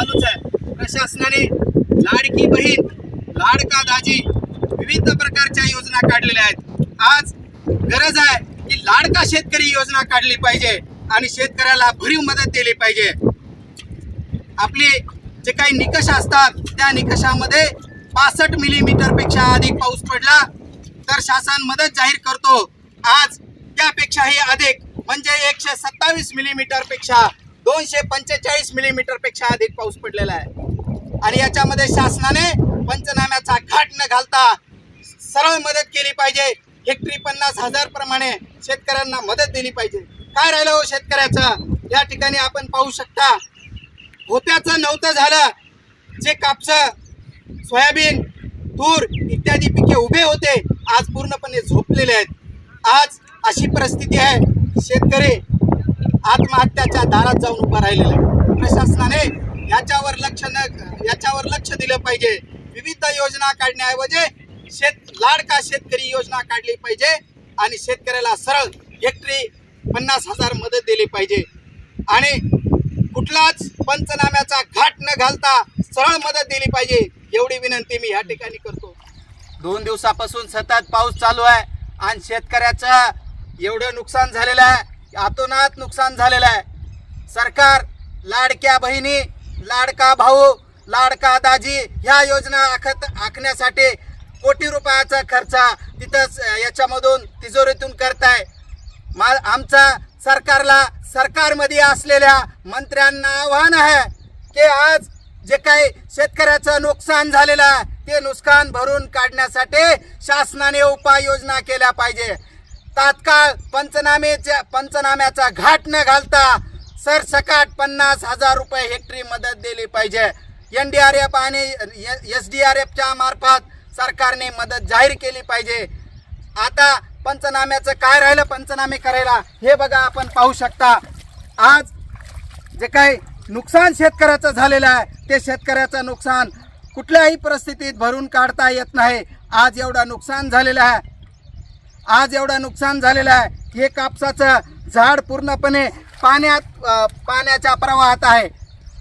चालूच आहे. प्रशासनाने लाडकी बहीण लाडका दाजी विविध प्रकारच्या योजना काढलेल्या आहेत. आज गरज आहे की लाडका शेतकरी योजना काढली पाहिजे आणि शेतकऱ्याला भरीव मदत दिली पाहिजे. आपले जे काही निकष असतात त्या निकषामध्ये पासष्ट मिलीमीटरपेक्षा अधिक पाऊस पडला तर शासन मदत जाहीर करतो. आज त्यापेक्षाही अधिक म्हणजे एकशे सत्तावीस मिलीमीटरपेक्षा दोनशे पंचेचाळीस मिलीमीटरपेक्षा अधिक पाऊस पडलेला आहे. आणि याच्यामध्ये शासनाने पंचनाम्याचा घाट न घालता सरळ मदत केली पाहिजे. हेक्टरी पन्नास हजार प्रमाणे शेतकऱ्यांना मदत दिली पाहिजे. काय राहिलं हो शेतकऱ्याचं? या ठिकाणी आपण पाहू शकता होत्याचं नव्हतं झालं. जे कापसं सोयाबीन तूर इत्यादी पिके उभे होते आज पूर्णपणे झोपलेले आहेत. आज अशी परिस्थिती आहे. शेतकरी आत्महत्याच्या दारात जाऊन उभा राहिलेला आहे. प्रशासनाने याच्यावर लक्ष न याच्यावर लक्ष दिलं पाहिजे. विविध योजना काढण्याऐवजी शेत लाडका शेतकरी योजना काढली पाहिजे आणि शेतकऱ्याला सरळ हेक्टरी पन्नास हजार मदत दिली पाहिजे. आणि कुठलाच पंचनाम्याचा घाट न घालता सरळ मदत दिली पाहिजे एवढी विनंती मी ह्या ठिकाणी करतो. दोन दिवसापासून सतत पाऊस चालू आहे आणि शेतकऱ्याचं एवढं नुकसान झालेलं आहे. आतोनात नुकसान झालेलं आहे. सरकार लाडक्या बहिणी लाडका भाऊ लाडका दाजी ह्या योजना आखत आखण्यासाठी कोटी रुपयाचा खर्च तिथंच याच्यामधून तिजोरीतून करताय मा आमचा सरकारला सरकारमध्ये असलेल्या मंत्र्यांना आव्हान आहे की आज जे काही शेतकऱ्याचं नुकसान झालेलं आहे ते नुकसान भरून काढण्यासाठी शासनाने उपाययोजना केल्या पाहिजे. तात्काळ पंचनामेच्या पंचनाम्याचा घाट न घालता सरसकाट पन्नास हजार रुपये हेक्टरी मदत दिली पाहिजे. एन डी आर एफ आणि एस डी आर एफच्या मार्फत सरकारने मदत जाहीर केली पाहिजे. आता पंचनाम्याचं काय राहिलं पंचनामे करायला हे बघा आपण पाहू शकता. आज जे काही नुकसान शेतकऱ्याचं झालेलं आहे ते शेतकऱ्याचं नुकसान कुठल्याही परिस्थितीत भरून काढता येत नाही. आज एवढं नुकसान झालेलं आहे. आज एवढं नुकसान झालेलं आहे हे कापसाचं झाड पूर्णपणे पाण्यात पाण्याच्या प्रवाहात आहे.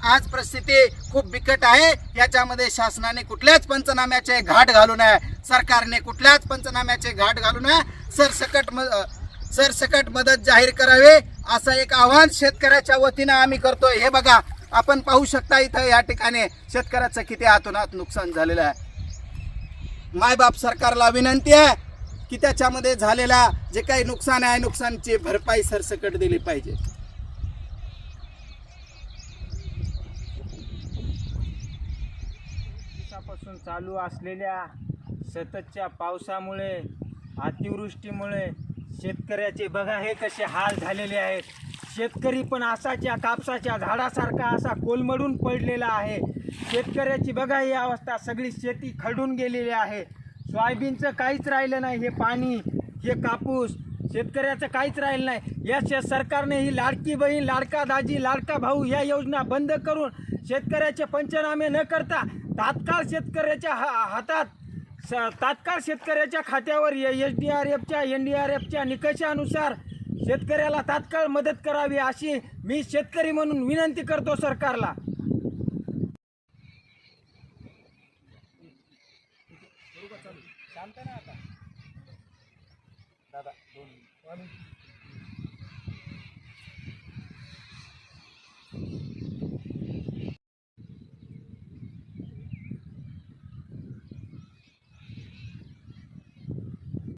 आज परिस्थिती खूप बिकट आहे. याच्यामध्ये शासनाने कुठल्याच पंचनाम्याचे घाट घालू नये. सरकारने कुठल्याच पंचनाम्याचे घाट घालू नये. सरसकट म सरसकट मदत जाहीर करावी असं एक आव्हान शेतकऱ्याच्या वतीनं आम्ही करतोय. हे बघा आपण पाहू शकता इथं या ठिकाणी शेतकऱ्याचं किती आतोनात नुकसान झालेलं आहे. मायबाप सरकारला विनंती आहे की त्याच्यामध्ये झालेला जे काही नुकसान आहे नुकसानची भरपाई सरसकट दिली पाहिजे. दिवसापासून चालू असलेल्या सततच्या पावसामुळे अतिवृष्टीमुळे शेतकऱ्याचे बघा हे कसे हाल झालेले आहेत. शेतकरी पण असाच्या कापसाच्या झाडासारखा असा कोलमडून पडलेला आहे. शेतकऱ्याची बघा ही अवस्था सगळी शेती खडून गेलेली आहे. सोयाबीनचं काहीच राहिलं नाही हे पाणी हे कापूस शेतकऱ्याचं काहीच राहिलं नाही. या शे सरकारने ही लाडकी बहीण लाडका दाजी लाडका भाऊ या योजना बंद करून शेतकऱ्याचे पंचनामे न करता तात्काळ शेतकऱ्याच्या हा हातात स तात्काळ शेतकऱ्याच्या खात्यावर एच डी आर एफच्या एन डी आर एफच्या निकषानुसार शेतकऱ्याला तात्काळ मदत करावी अशी मी शेतकरी म्हणून विनंती करतो सरकारला. सांगता ना आता. दादा दोन